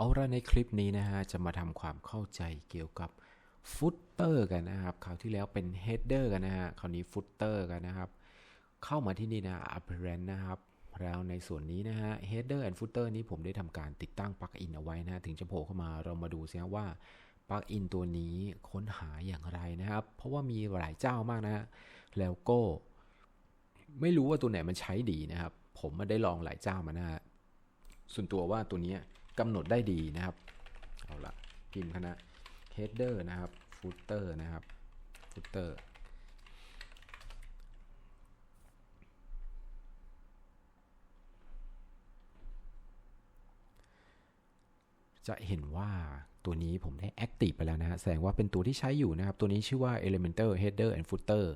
เอาละในคลิปนี้นะฮะจะมาทำความเข้าใจเกี่ยวกับฟุตเตอร์กันนะครับคราวที่แล้วเป็นเฮดเดอร์กันนะฮะคราวนี้ฟุตเตอร์กันนะครับ เข้ามาที่นี่นะ apparent นะครับแล้วในส่วนนี้นะฮะ header and footer นี้ผมได้ทำการติดตั้งปลั๊กอินเอาไว้นะถึงจะโผล่เข้ามาเรามาดูซิว่าปลั๊กอินตัวนี้ค้นหาอย่างไรนะครับ เพราะว่ามีหลายเจ้ามากนะฮะแล้วก็ ไม่รู้ว่าตัวไหนมันใช้ดีนะครับ ผมมาได้ลองหลายเจ้ามานะฮะส่วนตัวว่าตัวนี้ กำหนดได้ดีนะครับ เอาละพิมพ์คณะ header นะครับ footer นะครับ footer จะเห็นว่าตัวนี้ผมได้ active ไปแล้วนะฮะ แสดงว่าเป็นตัวที่ใช้อยู่นะครับ ตัวนี้ชื่อว่า Elementor Header and Footer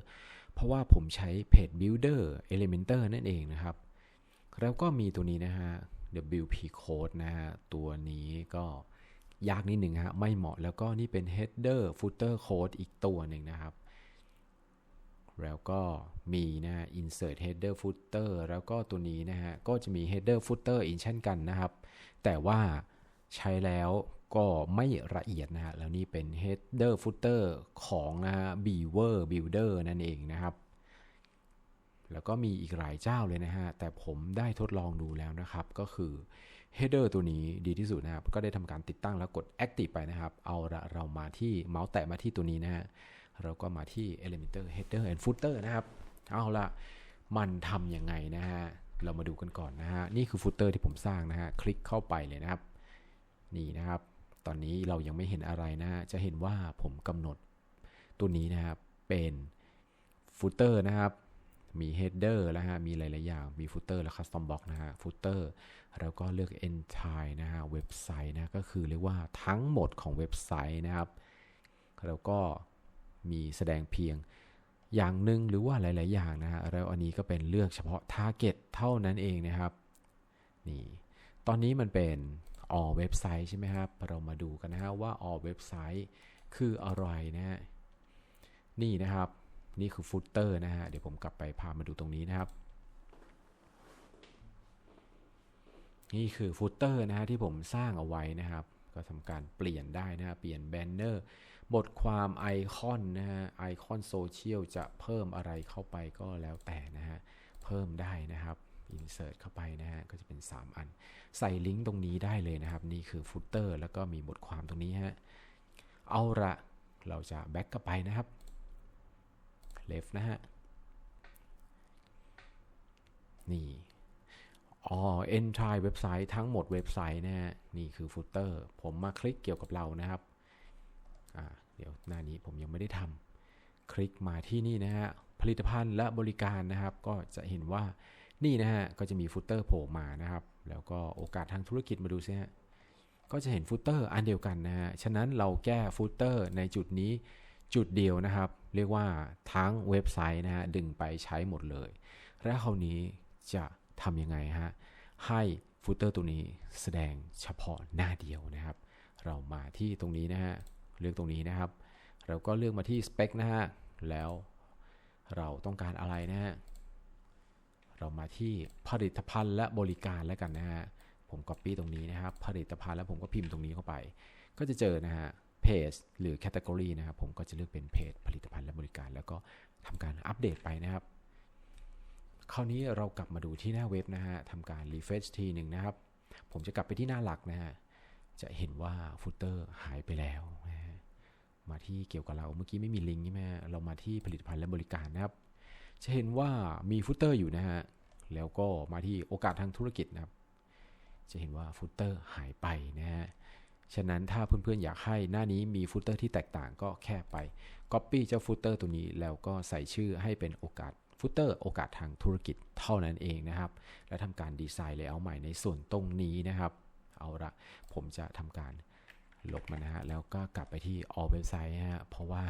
เพราะว่าผมใช้ Page Builder Elementor นั่นเองนะครับ แล้วก็มีตัวนี้นะฮะ WP Code นะฮะ ตัวนี้ก็ยากนิดหนึ่งฮะ ไม่เหมาะแล้วก็นี่เป็น Header Footer Code อีกตัวหนึ่งนะครับ แล้วก็มีนะ insert header footer แล้วก็ตัวนี้นะฮะ ก็จะมี header footer อีกเช่นกันนะครับ แต่ว่าใช้แล้วก็ไม่ละเอียดนะฮะ แล้วนี่เป็น header footer ของนะฮะ beaver builder นั่นเองนะครับ แล้วก็มีอีกหลายเจ้าเลยนะฮะ แต่ผมได้ทดลองดูแล้วนะครับ ก็คือ header ตัวนี้ดีที่สุดนะครับ ก็ได้ทำการติดตั้งแล้วกด active ไปนะครับ เอาละเรามาที่เมาส์แตะมาที่ตัวนี้นะฮะ เราก็มาที่ Elementor Header and Footer นะครับ เอาละมันทำยังไงนะฮะ เรามาดูกันก่อนนะฮะ นี่คือ Footer ที่ผมสร้างนะฮะ คลิกเข้าไปเลยนะครับ นี่นะครับ ตอนนี้เรายังไม่เห็นอะไรนะฮะ จะเห็นว่าผมกำหนดตัวนี้นะครับ เป็น Footer นะครับ มี Header แล้วฮะ มีหลาย ๆ อย่าง มี Footer และ Custom Box นะฮะ Footer แล้วก็เลือก Entire นะฮะ เว็บไซต์นะ ก็คือเรียกว่าทั้งหมดของเว็บไซต์นะครับ แล้วก็มีแสดงเพียงอย่างหนึ่งหรือว่าหลาย ๆ อย่างนะฮะ แล้วอันนี้ก็เป็นเลือกเฉพาะ Target เท่านั้นเองนะครับ นี่ ตอนนี้มันเป็นออเว็บไซต์ใช่ไหมครับ เรามาดูกันนะฮะว่าออเว็บไซต์คืออะไรนะฮะนี่นะครับ นี่คือฟุตเตอร์นะฮะ เดี๋ยวผมกลับไปพามาดูตรงนี้นะครับ นี่คือฟุตเตอร์นะฮะที่ผมสร้างเอาไว้นะครับ ก็ทำการเปลี่ยนได้นะฮะ เปลี่ยนแบนเนอร์ บทความไอคอนนะฮะ ไอคอนโซเชียลจะเพิ่มอะไรเข้าไปก็แล้วแต่นะฮะ เพิ่มได้นะครับ insert เข้าไปนะฮะ ก็จะเป็น 3 อัน ใส่ลิงก์ตรงนี้ได้เลยนะครับ นี่คือฟุตเตอร์แล้วก็มีบทความตรงนี้ฮะ เอาละเราจะแบ็กกลับไปนะครับ left นะฮะ นี่ อ๋อ entire เว็บไซต์ทั้งหมดเว็บไซต์นะฮะ นี่คือฟุตเตอร์ ผมมาคลิกเกี่ยวกับเรานะครับ อ่า เดี๋ยวหน้านี้ผมยังไม่ได้ทำ คลิกมาที่นี่นะฮะ ผลิตภัณฑ์และบริการนะครับ ก็จะเห็นว่า นี่นะฮะ ก็จะมีฟุตเตอร์โผล่มานะครับ แล้วก็โอกาสทางธุรกิจมาดูซิฮะก็จะเห็นฟุตเตอร์อันเดียวกันนะฮะ ฉะนั้นเราแก้ฟุตเตอร์ในจุดนี้ จุดเดียวนะครับ เรียกว่าทั้งเว็บไซต์นะฮะดึงไปใช้หมดเลย แล้วคราวนี้จะทำยังไงฮะให้ฟุตเตอร์ตัวนี้แสดงเฉพาะหน้าเดียวนะครับ เรามาที่ตรงนี้นะฮะเลือกตรงนี้นะครับ เราก็เลือกมาที่สเปคนะฮะแล้วเราต้องการอะไรนะฮะเรามาที่ผลิตภัณฑ์และบริการแล้วกันนะฮะผม copy ตรงนี้นะครับ ผลิตภัณฑ์แล้วผมก็พิมพ์ตรงนี้เข้าไป ก็จะเจอนะฮะ เพจหรือ category นะครับผมก็จะเลือกเป็นเพจผลิตภัณฑ์และบริการ แล้วก็ทำการอัปเดตไปนะครับ คราวนี้เรากลับมาดูที่หน้าเว็บนะฮะทำการ refresh ทีหนึ่งนะครับ ผมจะกลับไปที่หน้าหลักนะฮะจะเห็นว่าฟุตเตอร์หายไปแล้วนะฮะมาที่เกี่ยวกับเราเมื่อกี้ไม่มีลิงก์ใช่ไหมเรามาที่ผลิตภัณฑ์และบริการนะครับ จะเห็นว่ามีฟุตเตอร์อยู่นะฮะแล้วก็มาที่โอกาสทางธุรกิจนะครับ จะเห็นว่าฟุตเตอร์หายไปนะฮะ ฉะนั้นถ้าเพื่อนๆอยากให้หน้านี้มีฟุตเตอร์ที่แตกต่างก็แค่ไป Copy เจ้าฟุตเตอร์ตัวนี้แล้วก็ใส่ชื่อให้เป็นโอกาสฟุตเตอร์โอกาสทางธุรกิจเท่านั้นเองนะครับ และทำการดีไซน์เลเยอร์ใหม่ในส่วนตรงนี้นะครับ เอาละผมจะทำการลบมันนะฮะแล้วก็กลับไปที่ออเว็บไซต์ฮะเพราะว่า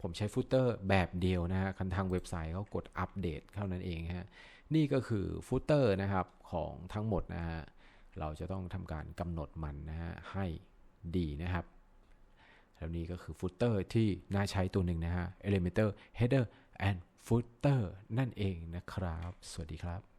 ผมใช้ฟุตเตอร์แบบเดียวนะฮะคันทางเว็บไซต์เขากดอัปเดตเท่านั้นเองฮะนี่ก็คือฟุตเตอร์นะครับของทั้งหมดนะฮะเราจะต้องทำการกำหนดมันนะฮะให้ ดีนะครับแล้วนี้ก็คือฟุตเตอร์ที่น่าใช้ตัวหนึ่งนะฮะ Elementor Header and Footer นั่นเองนะครับ สวัสดีครับ